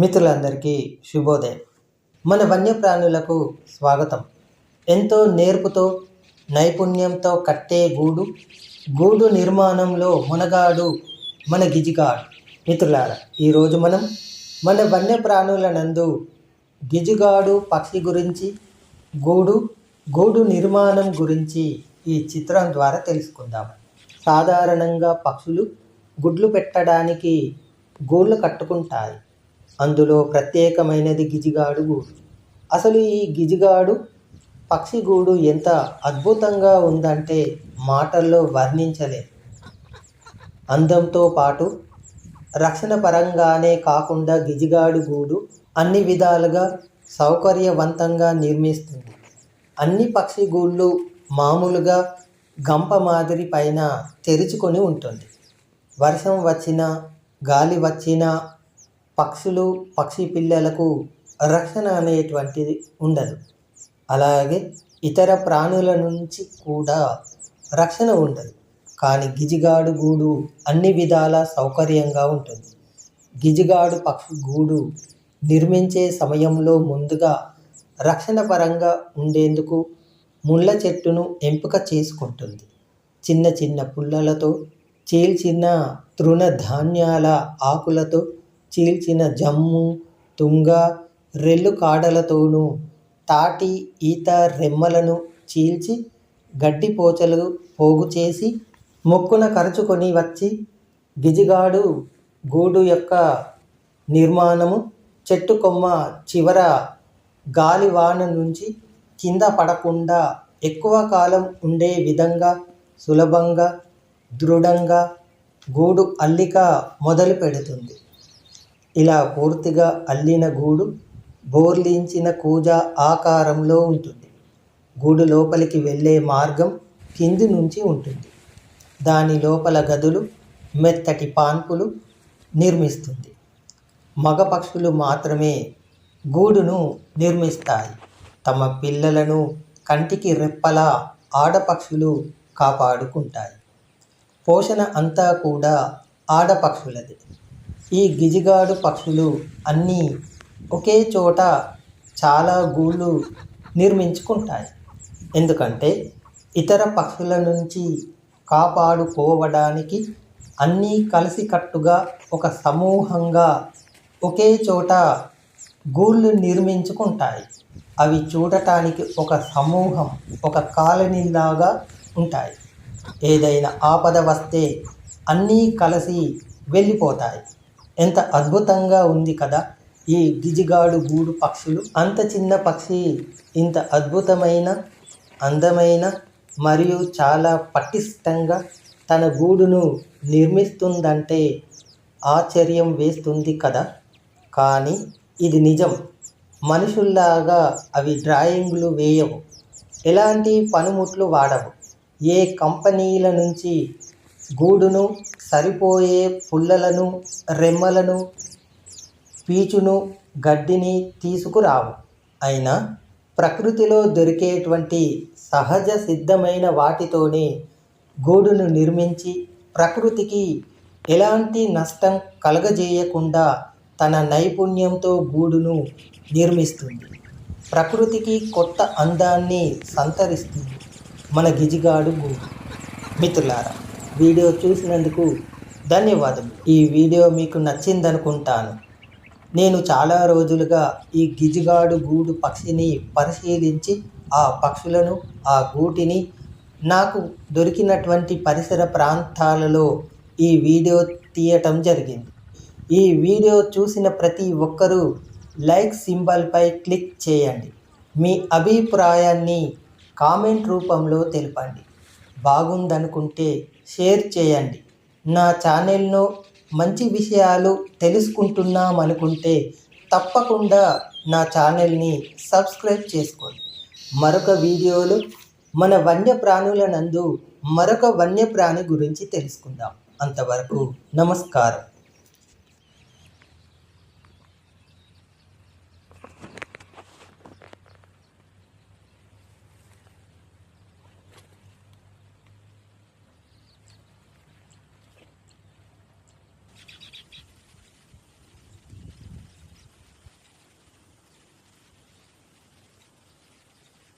మిత్రులందరికీ శుభోదయం. మన వన్యప్రాణులకు స్వాగతం. ఎంతో నేర్పుతో నైపుణ్యంతో కట్టే గూడు గూడు నిర్మాణంలో మునగాడు మన గిజిగాడు. మిత్రులారా ఈరోజు మనం మన వన్యప్రాణుల నందు గిజిగాడు పక్షి గురించి గూడు గూడు నిర్మాణం గురించి ఈ చిత్రం ద్వారా తెలుసుకుందాం. సాధారణంగా పక్షులు గుడ్లు పెట్టడానికి గూళ్ళు కట్టుకుంటాయి. అందులో ప్రత్యేకమైనది గిజిగాడు గూడు. అసలు ఈ గిజిగాడు పక్షి గూడు ఎంత అద్భుతంగా ఉందంటే మాటల్లో వర్ణించలే. అందంతో పాటు రక్షణ పరంగానే కాకుండా గిజిగాడు గూడు అన్ని విధాలుగా సౌకర్యవంతంగా నిర్మిస్తుంది. అన్ని పక్షి గూళ్ళు మామూలుగా గంప మాదిరి పైన తెరుచుకొని ఉంటుంది. వర్షం వచ్చినా గాలి వచ్చినా పక్షులు పక్షి పిల్లలకు రక్షణ అనేటువంటిది ఉండదు. అలాగే ఇతర ప్రాణుల నుంచి కూడా రక్షణ ఉండదు. కానీ గిజిగాడు గూడు అన్ని విధాల సౌకర్యంగా ఉంటుంది. గిజిగాడు పక్షి గూడు నిర్మించే సమయంలో ముందుగా రక్షణ పరంగా ఉండేందుకు ముళ్ళ చెట్టును ఎంపిక చేసుకుంటుంది. చిన్న చిన్న పుల్లలతో చీల్చిన తృణధాన్యాల ఆకులతో చీల్చిన జమ్ము తుంగ రెల్లు కాడలతోనూ తాటి ఈత రెమ్మలను చీల్చి గడ్డి పోచలు పోగు చేసి మొక్కున కరుచుకొని వచ్చి గిజిగాడు గూడు యొక్క నిర్మాణము. చెట్టు కొమ్మ చివర గాలివాన నుంచి కింద పడకుండా ఎక్కువ కాలం ఉండే విధంగా సులభంగా దృఢంగా గూడు అల్లిక మొదలు పెడుతుంది ఇలా పూర్తిగా అల్లిన గూడు బోర్లించిన కూజ ఆకారంలో ఉంటుంది. గూడు లోపలికి వెళ్ళే మార్గం కింది నుంచి ఉంటుంది. దాని లోపల గదులు మెత్తటి పాన్పులు నిర్మిస్తుంది. మగ పక్షులు మాత్రమే గూడును నిర్మిస్తాయి. తమ పిల్లలను కంటికి రెప్పలా ఆడపక్షులు కాపాడుకుంటాయి. పోషణ అంతా కూడా ఆడపక్షులది ఈ గిజిగాడు పక్షులు అన్నీ ఒకే చోట చాలా గూళ్ళు నిర్మించుకుంటాయి. ఎందుకంటే ఇతర పక్షుల నుంచి కాపాడుకోవడానికి అన్నీ కలిసికట్టుగా ఒక సమూహంగా ఒకే చోట గూళ్ళు నిర్మించుకుంటాయి. అవి చూడటానికి ఒక సమూహం ఒక కాలనీలాగా ఉంటాయి. ఏదైనా ఆపద వస్తే అన్నీ కలిసి వెళ్ళిపోతాయి. ఎంత అద్భుతంగా ఉంది కదా. ఈ గిజిగాడు గూడు పక్షులు. అంత చిన్న పక్షి ఇంత అద్భుతమైన అందమైన మరియు చాలా పటిష్టంగా తన గూడును నిర్మిస్తుందంటే ఆశ్చర్యం వేస్తుంది కదా. కానీ ఇది నిజం. మనుషుల్లాగా అవి డ్రాయింగ్లు వేయవు. ఎలాంటి పనిముట్లు వాడవు. ఏ కంపెనీల నుంచి గూడును సరిపోయే పుల్లలను రెమ్మలను పీచును గడ్డిని తీసుకురావు. అయినా ప్రకృతిలో దొరికేటువంటి సహజ సిద్ధమైన వాటితోనే గూడును నిర్మించి ప్రకృతికి ఎలాంటి నష్టం కలగజేయకుండా తన నైపుణ్యంతో గూడును నిర్మిస్తుంది. ప్రకృతికి కొత్త అందాన్ని సంతరిస్తుంది మన గిజిగాడు గూడు. మిత్రులారా వీడియో చూసినందుకు ధన్యవాదములు ఈ వీడియో మీకు నచ్చిందనుకుంటాను. నేను చాలా రోజులుగా ఈ గిజిగాడు గూడు పక్షిని పరిశీలించి ఆ పక్షులను ఆ గూటిని నాకు దొరికినటువంటి పరిసర ప్రాంతాలలో ఈ వీడియో తీయటం జరిగింది. ఈ వీడియో చూసిన ప్రతి ఒక్కరూ లైక్ సింబల్పై క్లిక్ చేయండి. మీ అభిప్రాయాన్ని కామెంట్ రూపంలో తెలపండి. బాగుందనుకుంటే షేర్ చేయండి. నా ఛానల్ను మంచి విషయాలు తెలుసుకుంటున్నామనుకుంటే తప్పకుండా నా ఛానల్ని సబ్స్క్రైబ్ చేసుకోండి. మరొక వీడియోలో మన వన్యప్రాణుల నందు మరొక వన్యప్రాణి గురించి తెలుసుకుందాం. అంతవరకు నమస్కారం.